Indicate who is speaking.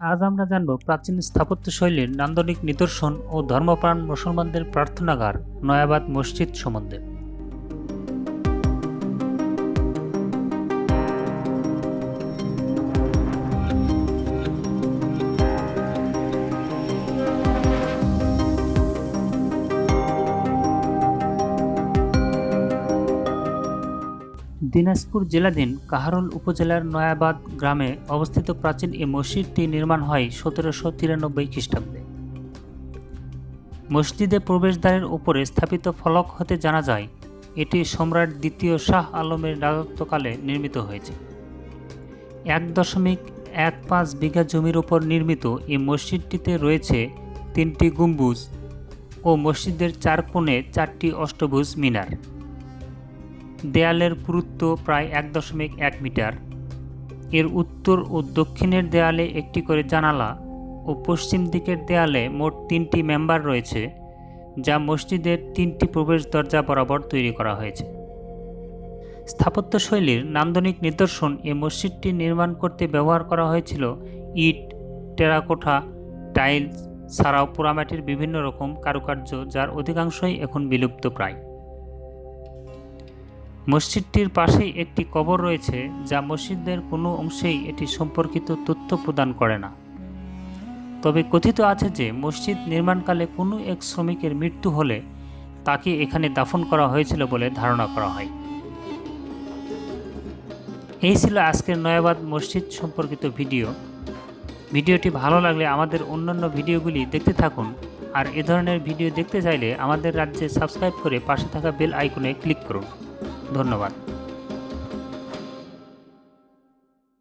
Speaker 1: আজ আমরা জানব প্রাচীন স্থাপত্যশৈলীর নান্দনিক নিদর্শন ও ধর্মপ্রাণ মুসলমানদের প্রার্থনাগার নয়াবাদ মসজিদ সম্বন্ধে। দিনাজপুর জেলাধীন কাহারোল উপজেলার নয়াবাদ গ্রামে অবস্থিত প্রাচীন এই মসজিদটি নির্মাণ হয় সতেরোশো তিরানব্বই খ্রিস্টাব্দে। মসজিদে প্রবেশদ্বারের উপরে স্থাপিত ফলক হতে জানা যায়, এটি সম্রাট দ্বিতীয় শাহ আলমের রাজত্বকালে নির্মিত হয়েছে। এক দশমিক এক পাঁচ বিঘা জমির উপর নির্মিত এই মসজিদটিতে রয়েছে তিনটি গম্বুজ ও মসজিদের চার কোণে চারটি অষ্টভুজ মিনার। দেয়ালের পুরুত্ব প্রায় এক দশমিক এক মিটার। এর উত্তর ও দক্ষিণের দেয়ালে একটি করে জানালা ও পশ্চিম দিকের দেয়ালে মোট তিনটি মেম্বার রয়েছে, যা মসজিদের তিনটি প্রবেশ দরজা বরাবর তৈরি করা হয়েছে। স্থাপত্যশৈলীর নান্দনিক নিদর্শন এ মসজিদটি নির্মাণ করতে ব্যবহার করা হয়েছিল ইট, টেরাকোঠা, টাইলস ছাড়াও পোড়ামাটির বিভিন্ন রকম কারুকার্য, যার অধিকাংশই এখন বিলুপ্ত প্রায়। মসজিদটির পাশেই একটি কবর রয়েছে যা মসজিদের কোনো অংশেই এটি সম্পর্কিত তথ্য প্রদান করে না। তবে কথিত আছে যে মসজিদ নির্মাণকালে কোনো এক শ্রমিকের মৃত্যু হলে তাকে এখানে দাফন করা হয়েছিল বলে ধারণা করা হয়। এই ছিল আজকের নয়াবাদ মসজিদ সম্পর্কিত ভিডিও। ভিডিওটি ভালো লাগলে আমাদের অন্যান্য ভিডিওগুলি দেখতে থাকুন। আর এ ধরনের ভিডিও দেখতে চাইলে আমাদের রাজ্যে সাবস্ক্রাইব করে পাশে থাকা বেল আইকনে ক্লিক করুন। ধন্যবাদ।